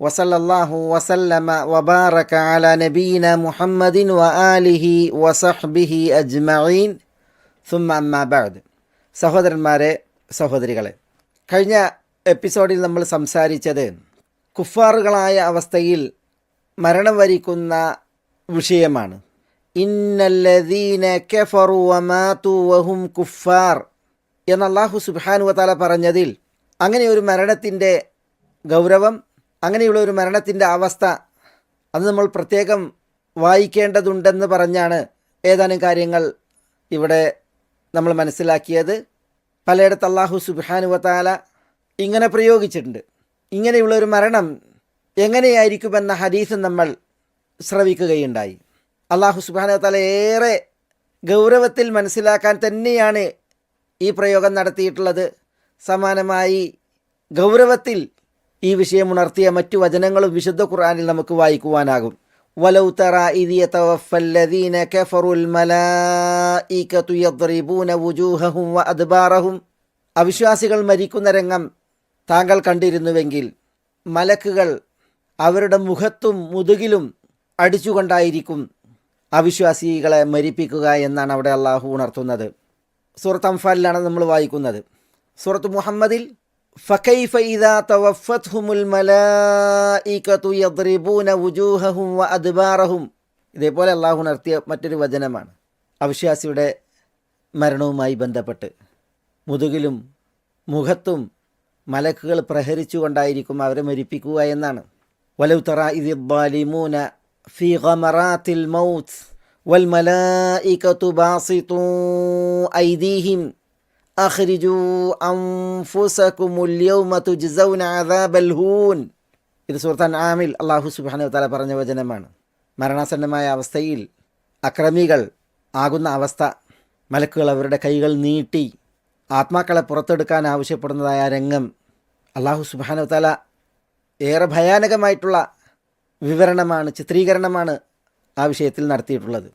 വസല്ലാഹു വസല്ലമ വബാറക അല നബീന മുഹമ്മദിൻ വ വസഹ്ബിഹി അജ്മഈൻ. സുമ്മ അമ്മാബാദ് സഹോദരന്മാരെ സഹോദരികളെ കഴിഞ്ഞ എപ്പിസോഡിൽ നമ്മൾ സംസാരിച്ചത് കുഫാറുകളായ അവസ്ഥയിൽ മരണം വരിക്കുന്ന വിഷയമാണ്. ഇന്നല്ലദീന കെഫറു വമാതു വഹും കുഫാർ എന്ന് അള്ളാഹു സുബാനു വതാല പറഞ്ഞതിൽ അങ്ങനെ ഒരു മരണത്തിന്റെ ഗൗരവം അങ്ങനെയുള്ള ഒരു മരണത്തിന്റെ അവസ്ഥ അത് നമ്മൾ പ്രത്യേകം വായിക്കേണ്ടതുണ്ടെന്ന് പറഞ്ഞാണ് ഏതാനും കാര്യങ്ങൾ ഇവിടെ നമ്മൾ മനസ്സിലാക്കിയത്. പലയിടത്ത് അള്ളാഹു സുബാനുവത്താല ഇങ്ങനെ പ്രയോഗിച്ചിട്ടുണ്ട്. ഇങ്ങനെയുള്ള ഒരു മരണം എങ്ങനെയായിരിക്കുമെന്ന ഹദീസ് നമ്മൾ ശ്രവിക്കുകയുണ്ടായി. അള്ളാഹു സുബാന തല ഏറെ ഗൗരവത്തിൽ മനസ്സിലാക്കാൻ തന്നെയാണ് ഈ പ്രയോഗം നടത്തിയിട്ടുള്ളത്. സമാനമായി ഗൗരവത്തിൽ ഈ വിഷയം ഉണർത്തിയ മറ്റു വചനങ്ങളും വിശുദ്ധ ഖുറാനിൽ നമുക്ക് വായിക്കുവാനാകും. വഅദ്ബാറഹും അവിശ്വാസികൾ മരിക്കുന്ന രംഗം താങ്കൾ കണ്ടിരുന്നുവെങ്കിൽ മലക്കുകൾ അവരുടെ മുഖത്തും മുതുകിലും അടിച്ചുകൊണ്ടായിരിക്കും അവിശ്വാസികളെ മരിപ്പിക്കുക എന്നാണ് അവിടെ അള്ളാഹു ഉണർത്തുന്നത്. സൂറത്ത് അംഫാലിലാണ് നമ്മൾ വായിക്കുന്നത്. സൂറത്ത് മുഹമ്മദിൽ فكيف إذا توفتهم الملائكة يضربون وجوههم وأدبارهم ഇതേപോലെ അള്ളാഹു ഉണർത്തിയ മറ്റൊരു വചനമാണ് അവിശ്വാസിയുടെ മരണവുമായി ബന്ധപ്പെട്ട് മുതുകിലും മുഖത്തും മലക്കുകൾ പ്രഹരിച്ചുകൊണ്ടായിരിക്കും അവരെ മരിപ്പിക്കുക എന്നാണ് വലൗ തറ ഇദി ദ്വാലിമൂന ഫി ഗമറാത്തിൽ മൗത്ത് والملائكة باسطوا أيديهم أخرجوا അഹ്രിജു അംഫുസകുമുല്യൗമതുജൗൻ ഇത് സുൽത്താൻ ആമിൽ അള്ളാഹു സുബാന താല പറഞ്ഞ വചനമാണ്. മരണാസന്നമായ അവസ്ഥയിൽ അക്രമികൾ ആകുന്ന അവസ്ഥ മലക്കുകൾ അവരുടെ കൈകൾ നീട്ടി ആത്മാക്കളെ പുറത്തെടുക്കാൻ ആവശ്യപ്പെടുന്നതായ രംഗം അള്ളാഹു സുബാന താല ഏറെ ഭയാനകമായിട്ടുള്ള വിവരണമാണ് ചിത്രീകരണമാണ് ആ വിഷയത്തിൽ നടത്തിയിട്ടുള്ളത്.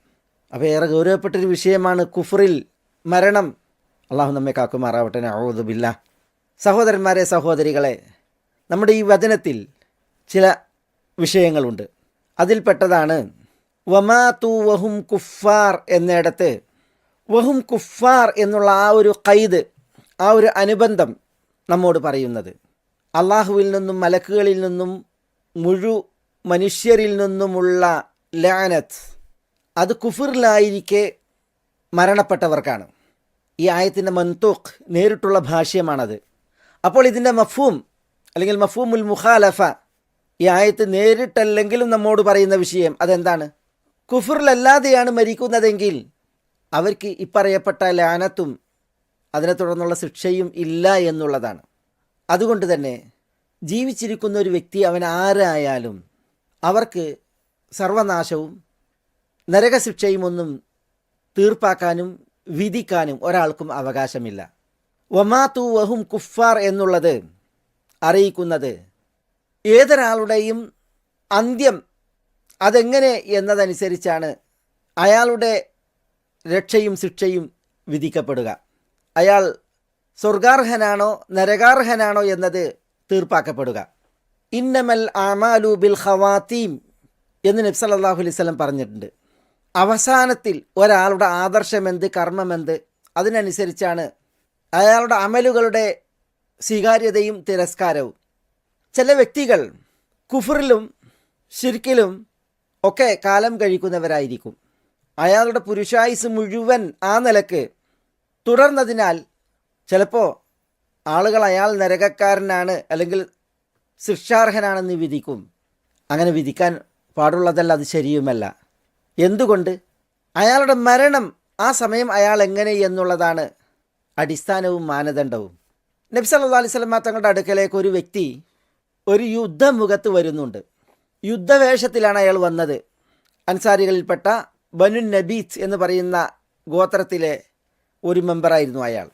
അപ്പോൾ ഏറെ ഗൗരവപ്പെട്ടൊരു വിഷയമാണ് കുഫറിൽ മരണം. അള്ളാഹു നമ്മെ കാക്കുമാറാവട്ടെ ഔദുബില്ല സഹോദരന്മാരെ സഹോദരികളെ നമ്മുടെ ഈ വചനത്തിൽ ചില വിഷയങ്ങളുണ്ട്. അതിൽപ്പെട്ടതാണ് വമാ വമാതു വഹും കുഫാർ എന്നിടത്ത് വഹും കുഫാർ എന്നുള്ള ആ ഒരു കൈത് ആ ഒരു അനുബന്ധം നമ്മോട് പറയുന്നത്. അള്ളാഹുവിൽ നിന്നും മലക്കുകളിൽ നിന്നും മുഴു മനുഷ്യരിൽ നിന്നുമുള്ള ലാനത്ത് അത് കുഫിറിലായിരിക്കെ മരണപ്പെട്ടവർക്കാണ്. ഈ ആയത്തിന്റെ മൻതൂഖ് നേരിട്ടുള്ള ഭാഷ്യമാണത്. അപ്പോൾ ഇതിന്റെ മഫൂം അല്ലെങ്കിൽ മഫൂമുൽ മുഖാലഫ ഈ ആയത്ത് നേരിട്ടല്ലെങ്കിലും നമ്മോട് പറയുന്ന വിഷയം അതെന്താണ്? കുഫറിലല്ലാതെയാണ് മരിക്കുന്നതെങ്കിൽ അവർക്ക് ഇപ്പറയപ്പെട്ട ലാനത്തും അതിനെ തുടർന്നുള്ള ശിക്ഷയും ഇല്ല എന്നുള്ളതാണ്. അതുകൊണ്ട് തന്നെ ജീവിച്ചിരിക്കുന്ന ഒരു വ്യക്തി അവൻ ആരായാലും അവർക്ക് സർവനാശവും നരകശിക്ഷയും ഒന്നും തീർപ്പാക്കാനും വിധിക്കാനും ഒരാൾക്കും അവകാശമില്ല. വമാതു വഹും കുഫാർ എന്നുള്ളത് അറിയിക്കുന്നത് ഏതൊരാളുടെയും അന്ത്യം അതെങ്ങനെ എന്നതനുസരിച്ചാണ് അയാളുടെ രക്ഷയും ശിക്ഷയും വിധിക്കപ്പെടുക. അയാൾ സ്വർഗാർഹനാണോ നരകാർഹനാണോ എന്നത് തീർപ്പാക്കപ്പെടുക. ഇന്നമൽ ആമാലു ബിൽ ഖവാത്തീം എന്ന് നബി സല്ലല്ലാഹു അലൈഹി വസല്ലം പറഞ്ഞിട്ടുണ്ട്. അവസാനത്തിൽ ഒരാളുടെ ആദർശമെന്ത് കർമ്മമെന്ത് അതിനനുസരിച്ചാണ് അയാളുടെ അമലുകളുടെ സ്വീകാര്യതയും തിരസ്കാരവും. ചില വ്യക്തികൾ കുഫറിലും ശിർക്കിലും ഒക്കെ കാലം കഴിക്കുന്നവരായിരിക്കും. അയാളുടെ പുരുഷായുസ് മുഴുവൻ ആ നിലയ്ക്ക് തുടർന്നതിനാൽ ചിലപ്പോൾ ആളുകൾ അയാൾ നരകക്കാരനാണ് അല്ലെങ്കിൽ ശിക്ഷാർഹനാണെന്ന് വിധിക്കും. അങ്ങനെ വിധിക്കാൻ പാടുള്ളതല്ല അത് ശരിയുമല്ല. എന്തുകൊണ്ട്? അയാളുടെ മരണം ആ സമയം അയാൾ എങ്ങനെ എന്നുള്ളതാണ് അടിസ്ഥാനവും മാനദണ്ഡവും. നബി അല്ലാ അലൈഹി തങ്ങളുടെ അടുക്കലേക്ക് ഒരു വ്യക്തി ഒരു യുദ്ധമുഖത്ത് വരുന്നുണ്ട്. യുദ്ധവേഷത്തിലാണ് അയാൾ വന്നത്. അൻസാരികളിൽപ്പെട്ട ബനു നബീത്ത് എന്ന് പറയുന്ന ഗോത്രത്തിലെ ഒരു മെമ്പറായിരുന്നു അയാൾ.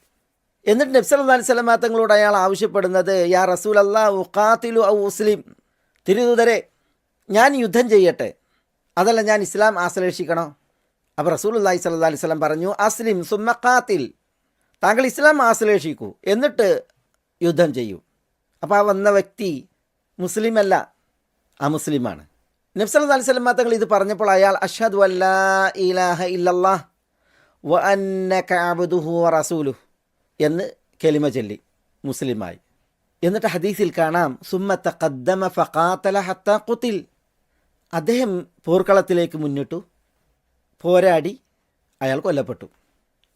എന്നിട്ട് നബ്സല്ലാ അലൈഹി സ്വലമാ തങ്ങളോട് അയാൾ ആവശ്യപ്പെടുന്നത് യാ റസൂൽ അല്ലാ ഉഖാത്തിലു ഔ മുസ്ലിം തിരുദൂതരെ ഞാൻ യുദ്ധം ചെയ്യട്ടെ. അതല്ല ഞാൻ ഇസ്ലാം ആശ്ലേഷിക്കണോ. അപ്പോൾ റസൂൽ അള്ളാഹി സ്വല്ലാ അലൈഹി സ്വലം പറഞ്ഞു അസ്ലിം സുമ്മഖാത്തിൽ താങ്കൾ ഇസ്ലാം ആശ്ലേഷിക്കൂ എന്നിട്ട് യുദ്ധം ചെയ്യൂ. അപ്പോൾ ആ വന്ന വ്യക്തി മുസ്ലിമല്ല ആ മുസ്ലിമാണ്. നബ്സല്ലാ അലൈഹി സ്വലം തങ്ങൾ ഇത് പറഞ്ഞപ്പോൾ അയാൾ അഷദ് ഇല്ലല്ലാ വ റസൂലു എന്ന് കെലിമ ചൊല്ലി മുസ്ലിമായി. എന്നിട്ട് ഹദീസിൽ കാണാം സുമ്മത്ത തഖദ്ദമ ഫഖാത്തല ഹത്ത കുത്തിൽ അദ്ദേഹം പോർക്കളത്തിലേക്ക് മുന്നിട്ടു പോരാടി അയാൾ കൊല്ലപ്പെട്ടു.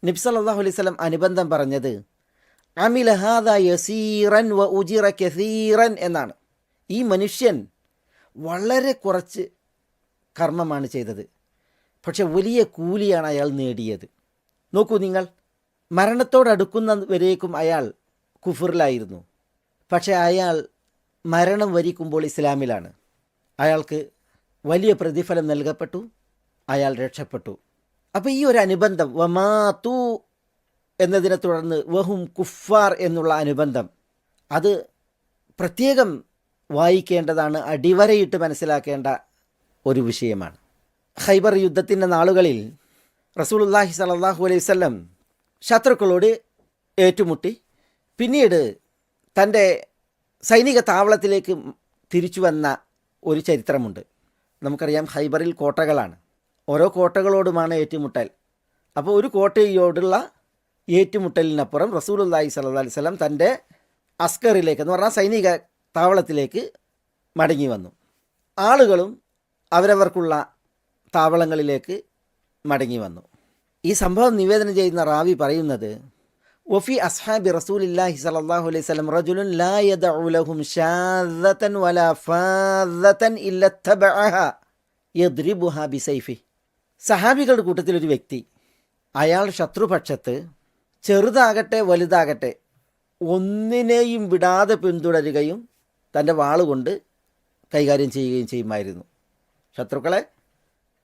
നബി സല്ലല്ലാഹു അലൈഹി സ്വലം അനുബന്ധം പറഞ്ഞത് ഹാദ യസീറൻ വ കസീറൻ എന്നാണ്. ഈ മനുഷ്യൻ വളരെ കുറച്ച് കർമ്മമാണ് ചെയ്തത്. പക്ഷെ വലിയ കൂലിയാണ് അയാൾ നേടിയത്. നോക്കൂ നിങ്ങൾ മരണത്തോടടുക്കുന്ന വരേക്കും അയാൾ കുഫറിലായിരുന്നു. പക്ഷെ അയാൾ മരണം വരിക്കുമ്പോൾ ഇസ്ലാമിലാണ്. അയാൾക്ക് വലിയ പ്രതിഫലം നൽകപ്പെട്ടു. അയാൾ രക്ഷപ്പെട്ടു. അപ്പോൾ ഈ ഒരു അനുബന്ധം വമാതു എന്നതിനെ തുടർന്ന് വഹും കുഫാർ എന്നുള്ള അനുബന്ധം അത് പ്രത്യേകം വായിക്കേണ്ടതാണ് അടിവരയിട്ട് മനസ്സിലാക്കേണ്ട ഒരു വിഷയമാണ്. ഹൈബർ യുദ്ധത്തിന്റെ നാളുകളിൽ റസൂലുല്ലാഹി സലാഹു അലൈഹി വസല്ലം ശത്രുക്കളോട് ഏറ്റുമുട്ടി പിന്നീട് തന്റെ സൈനിക താവളത്തിലേക്ക് തിരിച്ചു വന്ന ഒരു ചരിത്രമുണ്ട്. നമുക്കറിയാം ഹൈബറിൽ കോട്ടകളാണ്. ഓരോ കോട്ടകളോടുമാണ് ഏറ്റുമുട്ടൽ. അപ്പോൾ ഒരു കോട്ടയോടുള്ള ഏറ്റുമുട്ടലിനപ്പുറം റസൂലുല്ലാഹി സല്ലാ അലൈഹി വസല്ലം തന്റെ അസ്കറിലേക്ക് എന്ന് പറഞ്ഞാൽ സൈനിക താവളത്തിലേക്ക് മടങ്ങി വന്നു. ആളുകളും അവരവർക്കുള്ള താവളങ്ങളിലേക്ക് മടങ്ങി വന്നു. ഈ സംഭവം നിവേദനം ചെയ്യുന്ന റാവി പറയുന്നത് വഫി അസ്ഹാബി റസൂലില്ലാഹി الله അലൈഹി وسلم റജുലുൻ ലാ لهم ഷാദതൻ വലാ ഫാദതൻ ഇല്ല തബഅഹ യദ്രിബുഹ ബിസൈഫി സഹാബികളുടെ കൂട്ടത്തിലൊരു വ്യക്തി അയാൾ ശത്രുപക്ഷത്ത് ചെറുതാകട്ടെ വലുതാകട്ടെ ഒന്നിനെയും വിടാതെ പിന്തുടരുകയും തന്റെ വാളുകൊണ്ട് കൈകാര്യം ചെയ്യുകയും ചെയ്യുമായിരുന്നു. ശത്രുക്കളെ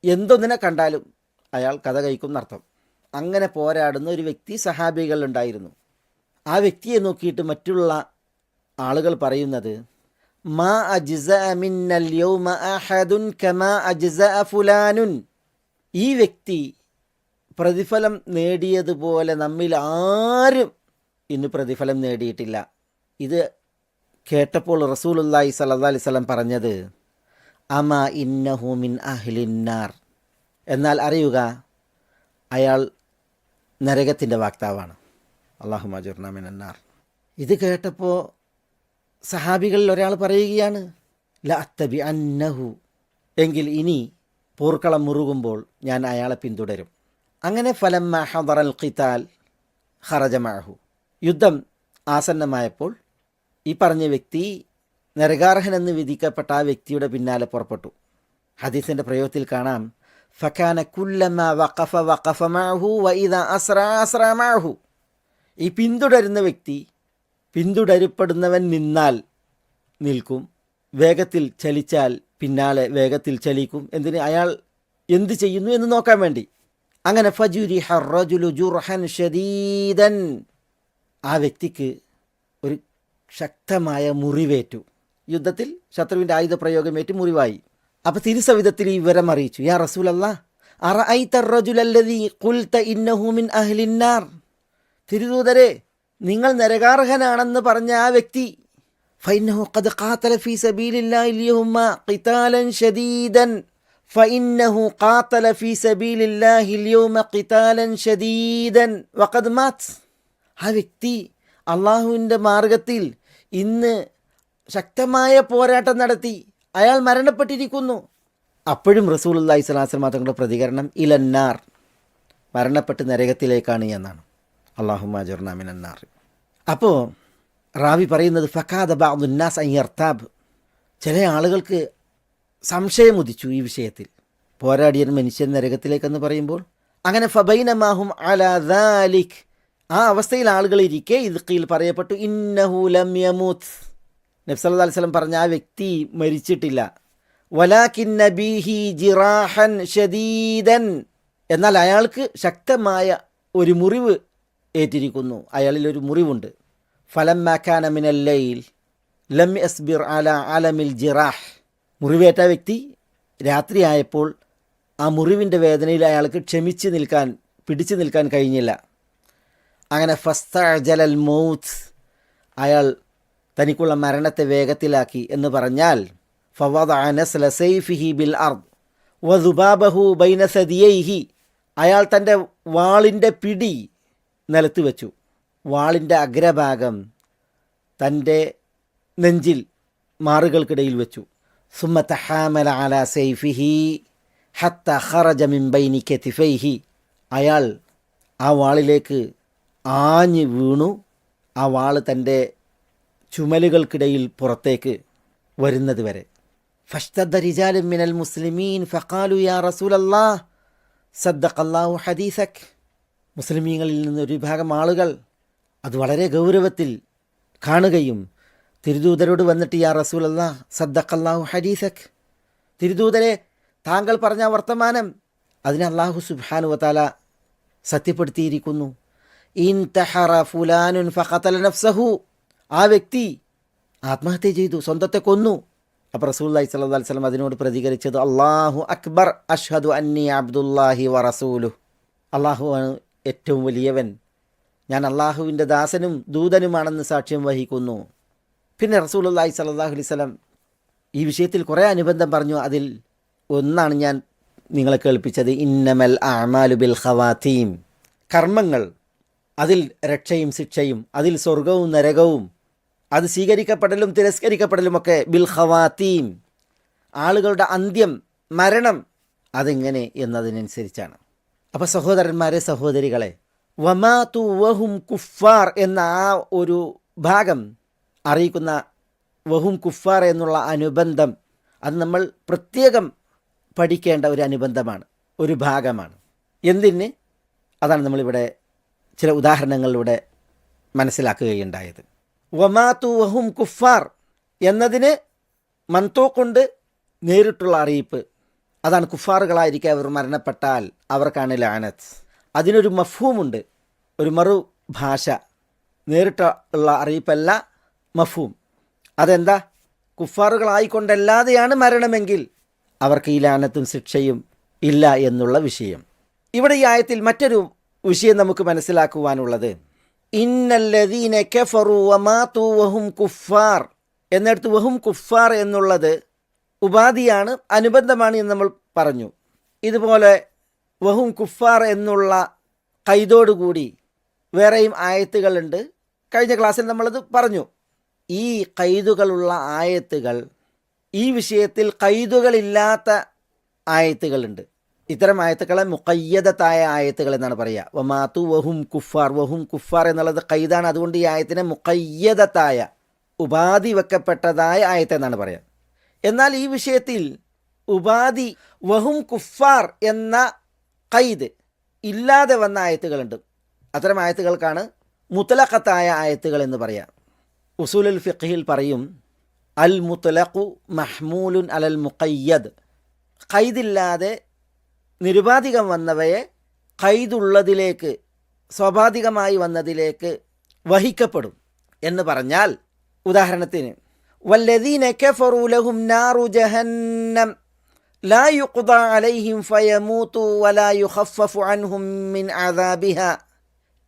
എന്തൊന്നിനെ കണ്ടാലും അയാൾ കഥ കഴിക്കും എന്നർത്ഥം. അങ്ങനെ പോരാടുന്ന ഒരു വ്യക്തി സഹാബികളുണ്ടായിരുന്നു. ആ വ്യക്തിയെ നോക്കിയിട്ട് മറ്റുള്ള ആളുകൾ പറയുന്നത് മാ അജിസ മിന്നൽ യൗമ കമാ അജ്സ ഫുലാനുൻ. ഈ വ്യക്തി പ്രതിഫലം നേടിയതുപോലെ നമ്മിൽ ആരും ഇന്ന് പ്രതിഫലം നേടിയിട്ടില്ല. ഇത് കേട്ടപ്പോൾ റസൂലുല്ലാഹി സല്ലാ അലൈഹി വസല്ലം പറഞ്ഞത് അമ ഇന്നഹു മിൻ അഹ്ലിന്നാർ എന്നാൽ അറിയുക അയാൾ നരകത്തിന്റെ വാക്താവാണ്. അള്ളാഹു മജുർനാമിൻ അന്നാർ ഇത് കേട്ടപ്പോൾ സഹാബികളിൽ ഒരാൾ പറയുകയാണ് ല അത്തബി അന്നഹു എങ്കിൽ ഇനി പോർക്കളം മുറുകുമ്പോൾ ഞാൻ അയാളെ പിന്തുടരും. അങ്ങനെ ഫലം ഹദറൽ ഖിതാൽ ഹറജമാഹു യുദ്ധം ആസന്നമായപ്പോൾ ഈ പറഞ്ഞ വ്യക്തി നരകാർഹനെന്ന് വിധിക്കപ്പെട്ട ആ വ്യക്തിയുടെ പിന്നാലെ പുറപ്പെട്ടു. ഹദീസിന്റെ പ്രയോഗത്തിൽ കാണാം ഫക്കാന കുല്ലമ വഖഫ വഖഫ മാഹു വൈദ അസ്ര അസ്ര മാഹു ഈ പിന്തുടരുന്ന വ്യക്തി പിന്തുടരപ്പെടുന്നവൻ നിന്നാൽ നിൽക്കും. വേഗത്തിൽ ചലിച്ചാൽ പിന്നാലെ വേഗത്തിൽ ചലിക്കും. എന്തിന്? അയാൾ എന്ത് ചെയ്യുന്നു എന്ന് നോക്കാൻ വേണ്ടി. അങ്ങനെ ഫജുരി ഹറജുലു ജുർഹൻ ഷദീദൻ. ആ വ്യക്തിക്ക് ഒരു ശക്തമായ മുറിവേറ്റു. യുദ്ധത്തിൽ ശത്രുവിന്റെ ആയുധ പ്രയോഗമേറ്റ് മുറിവായി അപ്പോൾ തിരുസവിധത്തിൽ ഈ വിവരം അറിയിച്ചു യാ റസൂലല്ല അറഅൈത്തറജുലല്ലദീ ഖുൽത ഇന്നഹു മിൻ അഹ്ലിന്നാർ തിരുദൂതരെ നിങ്ങൾ നരകാർഹനാണെന്ന് പറഞ്ഞ ആ വ്യക്തി ഫൈനഹു ഖദ് ഖാതല ഫീ സബീലില്ലാഹി اليوم قتالا شديدا فإنه قاتل في سبيل الله اليوم قتالا شديدا وقد مات ആ വ്യക്തി അള്ളാഹുവിൻ്റെ മാർഗത്തിൽ ഇന്ന് ശക്തമായ പോരാട്ടം നടത്തി അയാൾ മരണപ്പെട്ടിരിക്കുന്നു. അപ്പോഴും റസൂൽ അള്ളാഹി സ്വലാസ്ലം തങ്ങളുടെ പ്രതികരണം ഇലന്നാർ മരണപ്പെട്ട് നരകത്തിലേക്കാണ് എന്നാണ്. അള്ളാഹു മാജുർനാമിനാർ അപ്പോൾ റാവി പറയുന്നത് ഫഖാദ ബാദുന്നാസ് അയ്യർത്താബ് ചില ആളുകൾക്ക് സംശയം ഉദിച്ചു ഈ വിഷയത്തിൽ. പോരാടിയ മനുഷ്യൻ നരകത്തിലേക്കെന്ന് പറയുമ്പോൾ അങ്ങനെ ഫബൈനമാഹും അലാദാലിഖ് ആ അവസ്ഥയിൽ ആളുകൾ ഇരിക്കെ ഇത് പറയപ്പെട്ടു ഇന്നഹു ലം യമൂത്ത്. നബ്സല്ലാ അലിസ്ലം പറഞ്ഞ ആ വ്യക്തി മരിച്ചിട്ടില്ല. വലാക്കിൻ ജിറാഹൻ ഷദീദൻ. എന്നാൽ അയാൾക്ക് ശക്തമായ ഒരു മുറിവ് ഏറ്റിരിക്കുന്നു. അയാളിൽ ഒരു മുറിവുണ്ട്. ഫലം മാക്കാന മിനല്ലയിൽ ലം എസ്ബിർ അല അലമിൽ ജിറാഹ്. മുറിവേറ്റ വ്യക്തി രാത്രിയായപ്പോൾ ആ മുറിവിന്റെ വേദനയിൽ അയാൾക്ക് ക്ഷമിച്ച് നിൽക്കാൻ പിടിച്ചു നിൽക്കാൻ കഴിഞ്ഞില്ല. അങ്ങനെ ഫസ്തജലൽ മൗത്ത് അയാൾ തനിക്കുള്ള മരണത്തെ വേഗത്തിലാക്കി എന്ന് പറഞ്ഞാൽ ഫവാദ് അനസ് ലസൈഫിഹി ബിൽ അർദ് വദുബാബഹു ബൈനസദിയൈഹി അയാൾ തന്റെ വാളിന്റെ പിടി നിലത്ത് വെച്ചു. വാളിന്റെ അഗ്രഭാഗം തന്റെ നെഞ്ചിൽ മാറുകൾക്കിടയിൽ വെച്ചു. സുമ തഹാമല അല സൈഫിഹി ഹത്ത ഹറജ മിംബൈനി കെത്തിഫൈഹി അയാൾ ആ വാളിലേക്ക് ആഞ്ഞ് വീണു. ആ വാൾ തന്റെ ചുമലുകൾക്കിടയിൽ പുറത്തേക്ക് വരുന്നത് വരെ. മിനൽ മുസ്ലിമീൻ ഫഖാലു യാ റസൂലല്ലാ സദ്ദഖല്ലാഹു ഹദീസക്. മുസ്ലിമീങ്ങളിൽ നിന്ന് ഒരു വിഭാഗം ആളുകൾ അത് വളരെ ഗൗരവത്തിൽ കാണുകയും തിരുദൂതരോട് വന്നിട്ട് യാ റസൂലല്ലാ സദ്ദഖല്ലാഹു ഹദീസക്. തിരുദൂതരെ താങ്കൾ പറഞ്ഞ വർത്തമാനം അതിനെ അള്ളാഹു സുബാനു വതാല സത്യപ്പെടുത്തിയിരിക്കുന്നു. ഇൻ തഹറ ഫുലാനുൻ ഫഖതല നഫ്സഹു ആ വ്യക്തി ആത്മഹത്യ ചെയ്തു സ്വന്തത്തെ കൊന്നു. അപ്പോൾ റസൂല്ലായി സല്ലല്ലാഹു അലൈഹി വസല്ലം അതിനോട് പ്രതികരിച്ചത് അള്ളാഹു അക്ബർ അഷ്ഹദു അന്നി അബ്ദുല്ലാഹി വ റസൂലു അള്ളാഹു ആണ് ഏറ്റവും വലിയവൻ. ഞാൻ അള്ളാഹുവിന്റെ ദാസനും ദൂതനുമാണെന്ന് സാക്ഷ്യം വഹിക്കുന്നു. പിന്നെ റസൂലുള്ളാഹി സല്ലാഹു സ്വലം ഈ വിഷയത്തിൽ കുറേ അനുബന്ധം പറഞ്ഞു. അതിൽ ഒന്നാണ് ഞാൻ നിങ്ങളെ കേൾപ്പിച്ചത് ഇന്നമൽ അമാലു ബിൽ ഖവാത്തീം കർമ്മങ്ങൾ അതിൽ രക്ഷയും ശിക്ഷയും അതിൽ സ്വർഗവും നരകവും അത് സ്വീകരിക്കപ്പെടലും തിരസ്കരിക്കപ്പെടലുമൊക്കെ ബിൽ ഖവാത്തീം ആളുകളുടെ അന്ത്യം മരണം അതെങ്ങനെ എന്നതിനനുസരിച്ചാണ്. അപ്പോൾ സഹോദരന്മാരെ സഹോദരികളെ വമാതു വഹും കുഫാർ എന്ന ആ ഒരു ഭാഗം അറിയിക്കുന്ന വഹും കുഫാർ എന്നുള്ള അനുബന്ധം അത് നമ്മൾ പ്രത്യേകം പഠിക്കേണ്ട ഒരു അനുബന്ധമാണ് ഒരു ഭാഗമാണ്. എന്തിന്? അതാണ് നമ്മളിവിടെ ചില ഉദാഹരണങ്ങളിലൂടെ മനസ്സിലാക്കുകയുണ്ടായത്. വമാതു വഹും കുഫാർ എന്നതിന് മന്തോക്കൊണ്ട് നേരിട്ടുള്ള അറിയിപ്പ്. അതാണ് കുഫാറുകളായിരിക്കെ അവർ മരണപ്പെട്ടാൽ അവർക്കാണ് ലാനത്ത്. അതിനൊരു മഫൂമുണ്ട് ഒരു മറു ഭാഷ നേരിട്ടുള്ള അറിയിപ്പല്ല മഫൂം അതെന്താ? കുഫാറുകളായിക്കൊണ്ടല്ലാതെയാണ് മരണമെങ്കിൽ അവർക്ക് ഈ ലാനത്തും ശിക്ഷയും ഇല്ല എന്നുള്ള വിഷയം. ഇവിടെ ഈ ആയത്തിൽ മറ്റൊരു വിഷയം നമുക്ക് മനസ്സിലാക്കുവാനുള്ളത് ഇന്നല്ലദീന കഫറു വമാതു വഹും കുഫാർ. എന്നിടത്ത് വഹും കുഫാർ എന്നുള്ളത് ഉപാധിയാണ് അനുബന്ധമാണ് എന്ന് നമ്മൾ പറഞ്ഞു. ഇതുപോലെ വഹും കുഫാർ എന്നുള്ള കൈതോടുകൂടി വേറെയും ആയത്തുകളുണ്ട്. കഴിഞ്ഞ ക്ലാസ്സിൽ നമ്മളത് പറഞ്ഞു. ഈ കൈതുകളുള്ള ആയത്തുകൾ ഈ വിഷയത്തിൽ കൈതുകളില്ലാത്ത ആയത്തുകളുണ്ട്. ഇത്തരം ആയത്തുക്കളെ മുക്കയ്യദത്തായ ആയത്തുകൾ എന്നാണ് പറയുക. വമാത്തു വഹും കുഫാർ വഹും കുഫാർ എന്നുള്ളത് കൈതാണ് അതുകൊണ്ട് ഈ ആയത്തിനെ മുക്കയ്യദത്തായ ഉപാധി വെക്കപ്പെട്ടതായ ആയത്ത് എന്നാണ് പറയുക. എന്നാൽ ഈ വിഷയത്തിൽ ഉപാധി വഹും കുഫാർ എന്ന കൈദ് ഇല്ലാതെ വന്ന ആയത്തുകളുണ്ട്. അത്തരം ആയത്തുകൾക്കാണ് മുത്തലഖത്തായ ആയത്തുകൾ എന്ന് പറയാം ഉസൂലുൽ ഫിഖിൽ പറയും അൽ മുത്തലഖു മഹ്മൂലുൻ അലൽ മുഖയ്യദ്. ഖൈദില്ലാതെ നിരുപാധികം വന്നവയെ ഖൈദുള്ളതിലേക്ക് സ്വാഭാവികമായി വന്നതിലേക്ക് വഹിക്കപ്പെടും എന്ന് പറഞ്ഞാൽ ഉദാഹരണത്തിന് വല്ലദീന കഫറു ലഹും നാറു ജഹന്നം لا يقضى عليهم فيموتوا ولا يخفف عنهم من عذابها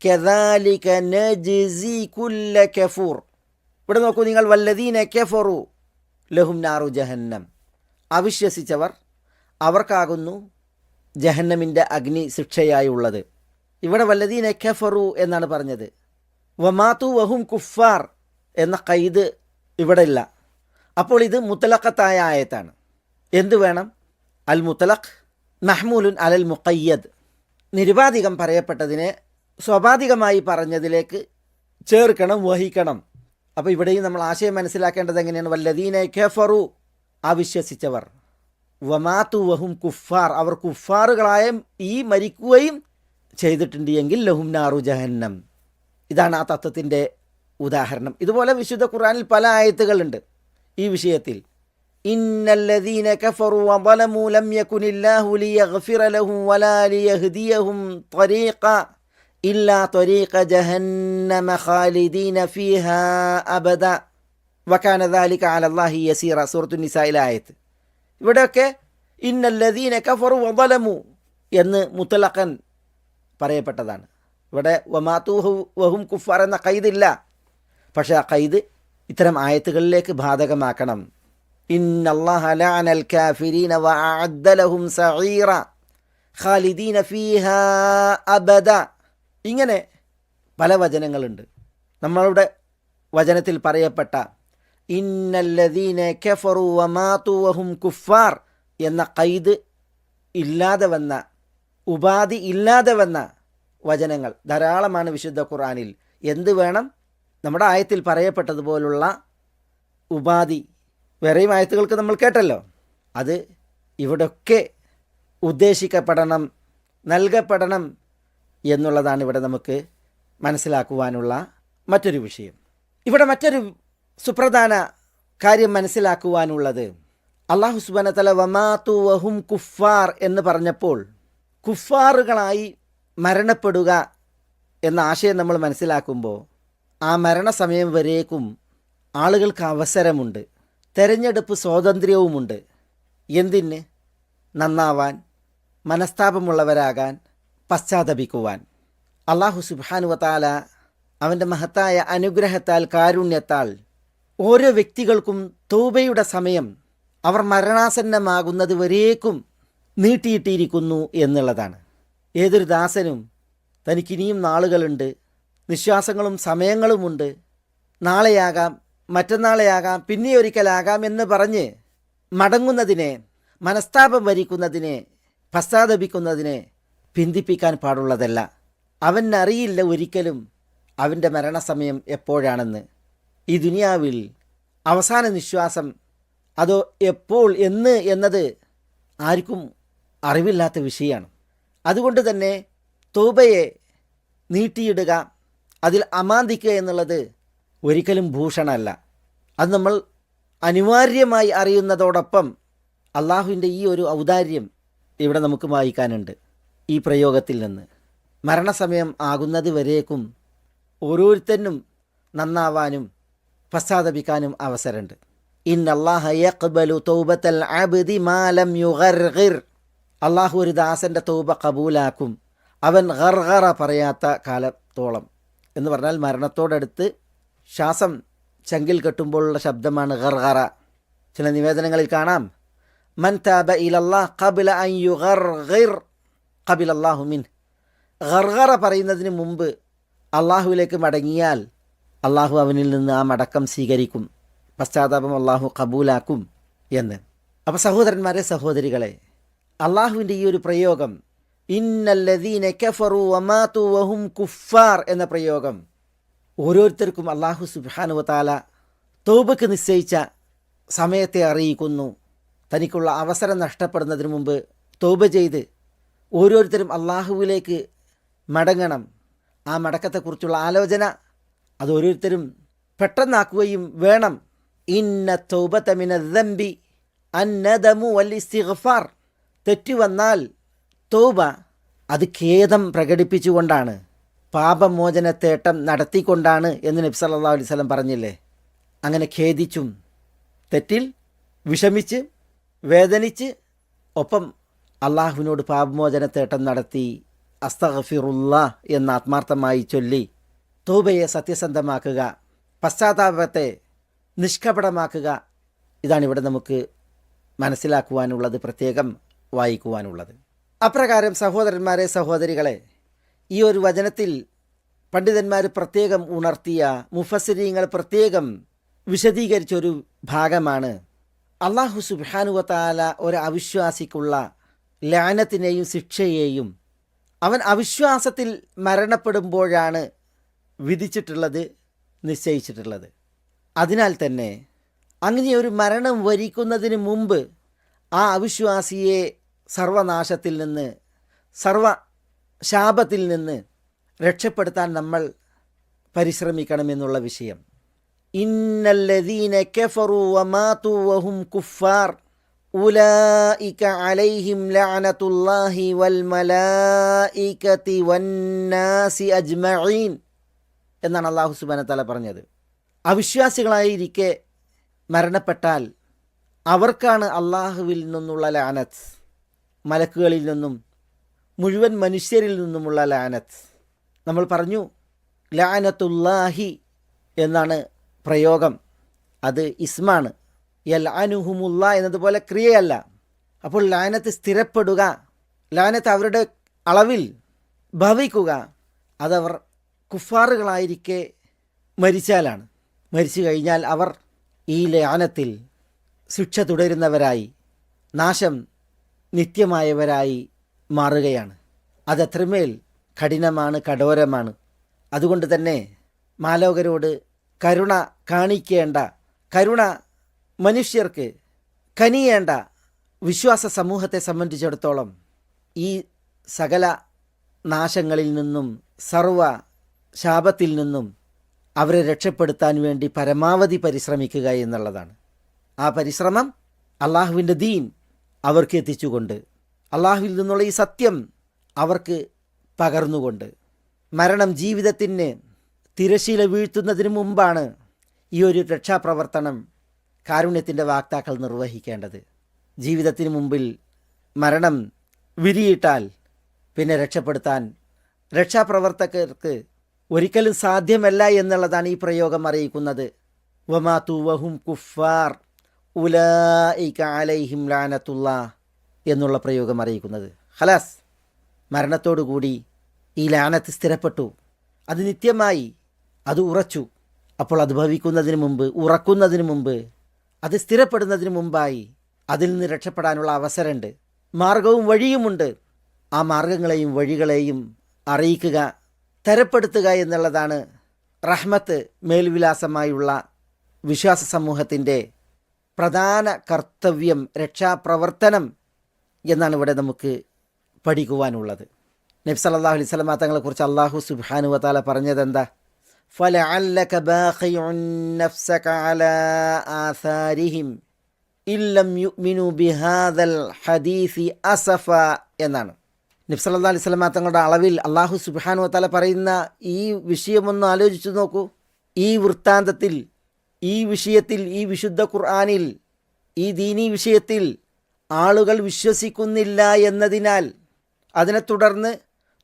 كذلك نجزي كل كفور ഇവിടെ നോക്കൂ നിങ്ങൾ വല്ലദീന കെഫറു ലഹും നാറു ജഹന്നം അവിശ്വസിച്ചവർ അവർക്കാകുന്നു ജഹന്നമിന്റെ അഗ്നി ശിക്ഷയായുള്ളത്. ഇവിടെ വല്ലദീന കെഫറു എന്നാണ് പറഞ്ഞത്. വമാതു വഹും കുഫാർ എന്ന കൈത് ഇവിടെ ഇല്ല അപ്പോൾ ഇത് മുത്തലക്കത്തായ ആയത്താണ്. എന്തു വേണം? അൽ മുത്തലഖ് മഹ്മൂലുൻ അലൽ മുഖയ്യദ്. നിരുപാധികം പറയപ്പെട്ടതിനെ സ്വാഭാവികമായി പറഞ്ഞതിലേക്ക് ചേർക്കണം വഹിക്കണം. അപ്പോൾ ഇവിടെയും നമ്മൾ ആശയം മനസ്സിലാക്കേണ്ടത് എങ്ങനെയാണ്? വല്ലദീന ഖഫറു അവിശ്വസിച്ചവർ. വമാത്തു വഹും കുഫാർ. അവർ കുഫാറുകളായ ഈ മരിക്കുകയും ചെയ്തിട്ടുണ്ട് എങ്കിൽ ലഹും നാറു ജഹന്നം. ഇതാണ് ആ തത്വത്തിന്റെ ഉദാഹരണം. ഇതുപോലെ വിശുദ്ധ ഖുറാനിൽ പല ആയത്തുകളുണ്ട് ഈ വിഷയത്തിൽ. ഇന്നല്ലദീന കഫറു ലം ലിയഗ്ഫിറ ലഹും വലാ ലിയഹ്ദിയഹും ഇല്ലാ ജഹന്നമ ഖാലിദീന ഫീഹാ അബദ. വകാന ദാലിക യസീറ. ആയത്ത്. ഇവിടെയൊക്കെ ഇന്നല്ലദീന കഫറു വലമു എന്ന് മുത്തലഖൻ പറയപ്പെട്ടതാണ്. ഇവിടെ വമാത്തൂഹു വഹും കുഫാർ എന്ന കൈദില്ല പക്ഷേ ആ കൈദ് ഇത്തരം ആയത്തുകളിലേക്ക് ബാധകമാക്കണം. ഇങ്ങനെ പല വചനങ്ങളുണ്ട്. നമ്മളുടെ വചനത്തിൽ പറയപ്പെട്ട ഇന്നല്ലദീന കഫറു കുഫാർ എന്ന കൈദ് ഇല്ലാതെ വന്ന ഉപാധി ഇല്ലാതെ വന്ന വചനങ്ങൾ ധാരാളമാണ് വിശുദ്ധ ഖുർആനിൽ. എന്ത് വേണം? നമ്മുടെ ആയത്തിൽ പറയപ്പെട്ടതുപോലുള്ള ഉപാധി. വേറെയും ആയത്തുകൾക്ക് നമ്മൾ കേട്ടല്ലോ. അത് ഇവിടൊക്കെ ഉദ്ദേശിക്കപ്പെടണം നൽകപ്പെടണം എന്നുള്ളതാണ് ഇവിടെ നമുക്ക് മനസ്സിലാക്കുവാനുള്ള മറ്റൊരു വിഷയം. ഇവിടെ മറ്റൊരു സുപ്രധാന കാര്യം മനസ്സിലാക്കുവാനുള്ളത്. അള്ളാഹു സുബനത്തല വമാതു വഹും കുഫാർ എന്ന് പറഞ്ഞപ്പോൾ കുഫാറുകളായി മരണപ്പെടുക എന്ന ആശയം നമ്മൾ മനസ്സിലാക്കുമ്പോൾ ആ മരണസമയം വരേക്കും ആളുകൾക്ക് അവസരമുണ്ട്. തെരഞ്ഞെടുപ്പ് സ്വാതന്ത്ര്യവുമുണ്ട്. എന്തിന്? നന്നാവാൻ മനസ്താപമുള്ളവരാകാൻ പശ്ചാത്തപിക്കുവാൻ. അള്ളാഹു സുബാനുവത്താല അവന്റെ മഹത്തായ അനുഗ്രഹത്താൽ കാരുണ്യത്താൽ ഓരോ വ്യക്തികൾക്കും തൗബയുടെ സമയം അവർ മരണാസന്നമാകുന്നത് വരേക്കും നീട്ടിയിട്ടിരിക്കുന്നു എന്നുള്ളതാണ്. ഏതൊരു ദാസനും തനിക്കിനിയും നാളുകളുണ്ട് നിശ്വാസങ്ങളും സമയങ്ങളുമുണ്ട്. നാളെയാകാം മറ്റന്നാളെയാകാം പിന്നെ ഒരിക്കലാകാം എന്ന് പറഞ്ഞ് മടങ്ങുന്നതിനെ മനസ്താപം വരിക്കുന്നതിനെ പശ്ചാത്തപിക്കുന്നതിനെ പിന്തിപ്പിക്കാൻ പാടുള്ളതല്ല. അവനറിയില്ല ഒരിക്കലും അവന്റെ മരണസമയം എപ്പോഴാണെന്ന്. ഈ ദുനിയാവിൽ അവസാന നിശ്വാസം അതോ എപ്പോൾ എന്ന് എന്നത് ആർക്കും അറിവില്ലാത്ത വിഷയമാണ്. അതുകൊണ്ട് തന്നെ തോബയെ നീട്ടിയിടുക അതിൽ അമാന്തിക്കുക എന്നുള്ളത് ഒരിക്കലും ഭൂഷണമല്ല. അത് നമ്മൾ അനിവാര്യമായി അറിയുന്നതോടൊപ്പം അള്ളാഹുവിന്റെ ഈ ഒരു ഔദാര്യം ഇവിടെ നമുക്ക് വായിക്കാനുണ്ട് ഈ പ്രയോഗത്തിൽ നിന്ന്. മരണസമയം ആകുന്നത് വരേക്കും ഓരോരുത്തരും നന്നാവാനും പശ്ചാത്തപിക്കാനും അവസരമുണ്ട്. അള്ളാഹു ഒരു ദാസന്റെ തൗബ കബൂലാക്കും. അവൻ ഗർഗറ പറയാത്ത കാലത്തോളം. എന്ന് പറഞ്ഞാൽ മരണത്തോടടുത്ത് ശ്വാസം ചങ്കിൽ കെട്ടുമ്പോഴുള്ള ശബ്ദമാണ് ഗർഗറ. ചില നിവേദനങ്ങളിൽ കാണാം. മൻ താബ ഇലല്ലാഹ് കബില അയ്യു യുഗർഗിർ. കബിൽ അള്ളാഹുമിൻ ഗർഗറ പറയുന്നതിന് മുമ്പ് അള്ളാഹുവിലേക്ക് മടങ്ങിയാൽ അള്ളാഹു അവനിൽ നിന്ന് ആ മടക്കം സ്വീകരിക്കും. പശ്ചാത്താപം അള്ളാഹു കബൂലാക്കും എന്ന്. അപ്പോൾ സഹോദരന്മാരെ സഹോദരികളെ അള്ളാഹുവിന്റെ ഈ ഒരു പ്രയോഗം ഇന്നല്ലദീന കഫറു വമാതു വഹും കുഫാർ എന്ന പ്രയോഗം ഓരോരുത്തർക്കും അള്ളാഹു സുബാനു താല തോബക്ക് നിശ്ചയിച്ച സമയത്തെ അറിയിക്കുന്നു. തനിക്കുള്ള അവസരം നഷ്ടപ്പെടുന്നതിന് മുമ്പ് തോബ ചെയ്ത് ഓരോരുത്തരും അള്ളാഹുവിലേക്ക് മടങ്ങണം. ആ മടക്കത്തെക്കുറിച്ചുള്ള ആലോചന അത് ഓരോരുത്തരും പെട്ടെന്നാക്കുകയും വേണം. ഇന്ന തൗബത്തമിന ദമ്പി അന്നദമു വല്ലിസ്തിഗ്ഫാർ. തെറ്റു വന്നാൽ തൗബ അത് ഖേദം പ്രകടിപ്പിച്ചുകൊണ്ടാണ് പാപമോചനത്തേട്ടം നടത്തിക്കൊണ്ടാണ് എന്ന് നബി സല്ലല്ലാഹു അലൈഹി സ്വലം പറഞ്ഞില്ലേ? അങ്ങനെ ഖേദിച്ചും തെറ്റിൽ വിഷമിച്ച് വേദനിച്ച് ഒപ്പം അള്ളാഹുവിനോട് പാപമോചനത്തേട്ടം നടത്തി അസ്തഫിറുല്ല എന്ന് ആത്മാർത്ഥമായി ചൊല്ലി തൗബയെ സത്യസന്ധമാക്കുക പശ്ചാത്താപത്തെ നിഷ്കപടമാക്കുക. ഇതാണ് ഇവിടെ നമുക്ക് മനസ്സിലാക്കുവാനുള്ളത് പ്രത്യേകം വായിക്കുവാനുള്ളത്. അപ്രകാരം സഹോദരന്മാരെ സഹോദരികളെ ഈ ഒരു വചനത്തിൽ പണ്ഡിതന്മാർ പ്രത്യേകം ഉണർത്തിയ മുഫസിരീങ്ങൾ പ്രത്യേകം വിശദീകരിച്ചൊരു ഭാഗമാണ്. അള്ളാഹു സുബാനുവത്താല ഒരു അവിശ്വാസിക്കുള്ള ലാനത്തിനെയും ശിക്ഷയെയും അവൻ അവിശ്വാസത്തിൽ മരണപ്പെടുമ്പോഴാണ് വിധിച്ചിട്ടുള്ളത് നിശ്ചയിച്ചിട്ടുള്ളത്. അതിനാൽ തന്നെ അങ്ങനെ ഒരു മരണം വരിക്കുന്നതിന് മുമ്പ് ആ അവിശ്വാസിയെ സർവനാശത്തിൽ നിന്ന് സർവ ശാപത്തിൽ നിന്ന് രക്ഷപ്പെടുത്താൻ നമ്മൾ പരിശ്രമിക്കണമെന്നുള്ള വിഷയം. ഇന്നല്ലദീന കഫറു വമാതു വഹും കുഫാർ. ഉലൈക അലൈഹിം ലഅനതുല്ലാഹി വൽ വന്നാസി അജ്മഈൻ. എന്നാണ് അള്ളാഹു സുബാന തല പറഞ്ഞത്. അവിശ്വാസികളായിരിക്കെ മരണപ്പെട്ടാൽ അവർക്കാണ് അള്ളാഹുവിൽ നിന്നുള്ള ലാനത്ത് മലക്കുകളിൽ നിന്നും മുഴുവൻ മനുഷ്യരിൽ നിന്നുമുള്ള ലാനത്ത്. നമ്മൾ പറഞ്ഞു ലാനത്തുല്ലാഹി എന്നാണ് പ്രയോഗം. അത് ഇസ്മാണ്. യൽ അനുഹുമുല്ല എന്നതുപോലെ ക്രിയയല്ല. അപ്പോൾ ലാനത്ത് സ്ഥിരപ്പെടുക ലാനത്ത് അവരുടെ അളവിൽ ഭവിക്കുക അതവർ കുഫാറുകളായിരിക്കെ മരിച്ചാലാണ്. മരിച്ചു കഴിഞ്ഞാൽ അവർ ഈ ലയാനത്തിൽ ശിക്ഷ തുടരുന്നവരായി നാശം നിത്യമായവരായി മാറുകയാണ്. അതെത്രമേൽ കഠിനമാണ് കഠോരമാണ്. അതുകൊണ്ട് തന്നെ മാലോകരോട് കരുണ കാണിക്കേണ്ട കരുണ മനുഷ്യർക്ക് കനിയേണ്ട വിശ്വാസ സമൂഹത്തെ സംബന്ധിച്ചിടത്തോളം ഈ സകല നാശങ്ങളിൽ നിന്നും സർവ ശാപത്തിൽ നിന്നും അവരെ രക്ഷപ്പെടുത്താൻ വേണ്ടി പരമാവധി പരിശ്രമിക്കുക എന്നുള്ളതാണ്. ആ പരിശ്രമം അള്ളാഹുവിന്റെ ദീൻ അവർക്ക് എത്തിച്ചുകൊണ്ട് അള്ളാഹുവിൽ നിന്നുള്ള ഈ സത്യം അവർക്ക് പകർന്നുകൊണ്ട് മരണം ജീവിതത്തിന് തിരശീല വീഴ്ത്തുന്നതിന് മുമ്പാണ് ഈ ഒരു രക്ഷാപ്രവർത്തനം കാരുണ്യത്തിന്റെ വാക്താക്കൾ നിർവഹിക്കേണ്ടത്. ജീവിതത്തിന് മുമ്പിൽ മരണം വിരിയിട്ടാൽ പിന്നെ രക്ഷപ്പെടുത്താൻ രക്ഷാപ്രവർത്തകർക്ക് ഒരിക്കലും സാധ്യമല്ല എന്നുള്ളതാണ് ഈ പ്രയോഗം അറിയിക്കുന്നത്. വമാതു കുഫാർ ലാനത്തുള്ള എന്നുള്ള പ്രയോഗം അറിയിക്കുന്നത്. ഹലാസ് മരണത്തോടുകൂടി ഈ ലാനത്ത് സ്ഥിരപ്പെട്ടു. അത് നിത്യമായി അത് ഉറച്ചു. അപ്പോൾ അത് ഭവിക്കുന്നതിന് മുമ്പ് ഉറക്കുന്നതിന് മുമ്പ് അത് സ്ഥിരപ്പെടുന്നതിന് മുമ്പായി അതിൽ നിന്ന് രക്ഷപ്പെടാനുള്ള അവസരമുണ്ട്. മാർഗവും വഴിയുമുണ്ട്. ആ മാർഗങ്ങളെയും വഴികളെയും അറിയിക്കുക തരപ്പെടുത്തുക എന്നുള്ളതാണ് റഹ്മത്ത് മേൽവിലാസമായുള്ള വിശ്വാസ സമൂഹത്തിൻ്റെ പ്രധാന കർത്തവ്യം രക്ഷാപ്രവർത്തനം എന്നാണ് ഇവിടെ നമുക്ക് പഠിക്കുവാനുള്ളത് നബി സല്ലല്ലാഹു അലൈഹി വസല്ലമ തങ്ങളെക്കുറിച്ച് അള്ളാഹു സുബ്ഹാനഹു വതആല പറഞ്ഞത് എന്താ فلعلك باخع نفسك على آثارهم إن لم يؤمنوا بهذا الحديث أسفا എന്നാണ് നബി സല്ലല്ലാഹു അലൈഹി വസല്ലമ തങ്ങളുടെ അളവിൽ അള്ളാഹു സുബാനു തല പറയുന്ന ഈ വിഷയമൊന്ന് ആലോചിച്ചു നോക്കൂ. ഈ വൃത്താന്തത്തിൽ ഈ വിഷയത്തിൽ ഈ വിശുദ്ധ ഖുർആാനിൽ ഈ ദീനീ വിഷയത്തിൽ ആളുകൾ വിശ്വസിക്കുന്നില്ല എന്നതിനാൽ അതിനെ തുടർന്ന്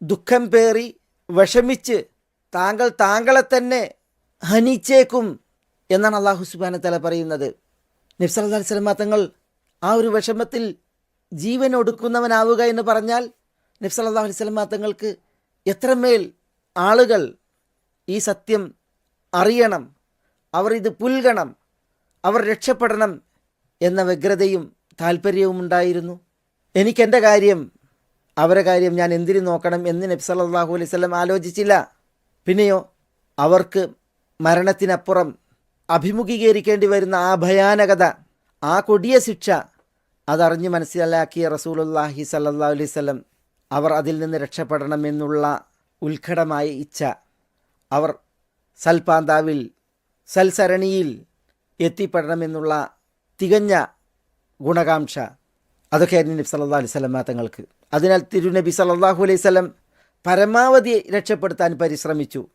ദുഃഖം പേറി വിഷമിച്ച് താങ്കൾ താങ്കളെ തന്നെ ഹനിച്ചേക്കും എന്നാണ് അള്ളാഹു സുബാന തല പറയുന്നത്. നബ്സല്ലാ സ്വലമ തങ്ങൾ ആ ഒരു വിഷമത്തിൽ ജീവൻ ഒടുക്കുന്നവനാവുക എന്ന് പറഞ്ഞാൽ നബ്സല്ലാ അലൈഹി സ്വലമ തങ്ങൾക്ക് എത്രമേൽ ആളുകൾ ഈ സത്യം അറിയണം അവർ ഇത് പുൽകണം അവർ രക്ഷപ്പെടണം എന്ന വ്യഗ്രതയും താല്പര്യവും ഉണ്ടായിരുന്നു. എനിക്കെന്റെ കാര്യം അവരെ കാര്യം ഞാൻ എന്തിനു നോക്കണം എന്ന് നബി സല്ലല്ലാഹു അലൈഹി സ്വലം ആലോചിച്ചില്ല. പിന്നെയോ അവർക്ക് മരണത്തിനപ്പുറം അഭിമുഖീകരിക്കേണ്ടി വരുന്ന ആ ഭയാനകത ആ കൊടിയ ശിക്ഷ അതറിഞ്ഞ് മനസ്സിലാക്കിയ റസൂലുള്ളാഹി സല്ലല്ലാഹു അലൈഹി വസല്ലം അവർ അതിൽ നിന്ന് രക്ഷപ്പെടണമെന്നുള്ള ഉത്കടമായ ഇച്ഛ അവർ സൽപാന്താവിൽ സൽസരണിയിൽ എത്തിപ്പെടണമെന്നുള്ള തികഞ്ഞ ഗുണകാംക്ഷ. അതൊക്കെയായിരുന്നു നബി സല്ലാ അലൈഹി സ്വലം തങ്ങൾക്ക്. അതിനാൽ തിരുനബി സല്ലല്ലാഹു അലൈഹി സ്വലം പരമാവധി രക്ഷപ്പെടുത്താൻ പരിശ്രമിച്ചു.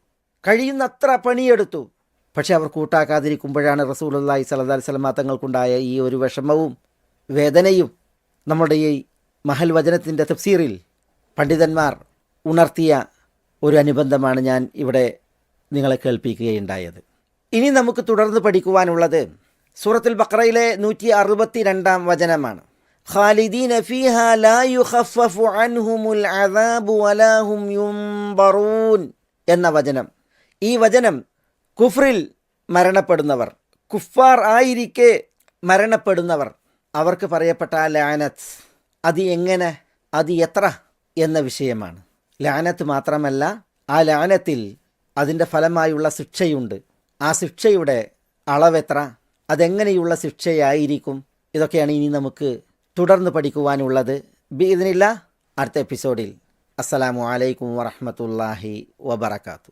കഴിയുന്നത്ര പണിയെടുത്തു. പക്ഷേ അവർ കൂട്ടാക്കാതിരിക്കുമ്പോഴാണ് റസൂലുള്ളാഹി സല്ലാ അലൈഹി സ്വലം തങ്ങൾക്കുണ്ടായ ഈ ഒരു വിഷമവും വേദനയും നമ്മുടെ ഈ മഹൽ വചനത്തിന്റെ തഫ്സീറിൽ പണ്ഡിതന്മാർ ഉണർത്തിയ ഒരു അനുബന്ധമാണ് ഞാൻ ഇവിടെ നിങ്ങളെ കേൾപ്പിക്കുകയുണ്ടായത്. ഇനി നമുക്ക് തുടർന്ന് പഠിക്കുവാനുള്ളത് സൂറത്തുൽ ബക്രയിലെ നൂറ്റി അറുപത്തി രണ്ടാം വചനമാണ്. ഖാലിദീന ലാ അദാബു എന്ന വചനം. ഈ വചനം കുഫ്രിൽ മരണപ്പെടുന്നവർ കുഫാർ ആയിരിക്കെ മരണപ്പെടുന്നവർ അവർക്ക് പറയപ്പെട്ട ലാനത്ത് അത് എങ്ങനെ അത് എത്ര എന്ന വിഷയമാണ്. ലാനത്ത് മാത്രമല്ല ആ ലാനത്തിൽ അതിന്റെ ഫലമായുള്ള ശിക്ഷയുണ്ട്. ആ ശിക്ഷയുടെ അളവെത്ര അതെങ്ങനെയുള്ള ശിക്ഷയായിരിക്കും ഇതൊക്കെയാണ് ഇനി നമുക്ക് തുടർന്ന് പഠിക്കുവാനുള്ളത്. ബി ഇതിനില്ല അടുത്ത എപ്പിസോഡിൽ. അസ്സലാമു അലൈക്കും വറഹമത്തല്ലാഹി വബർക്കാത്തു.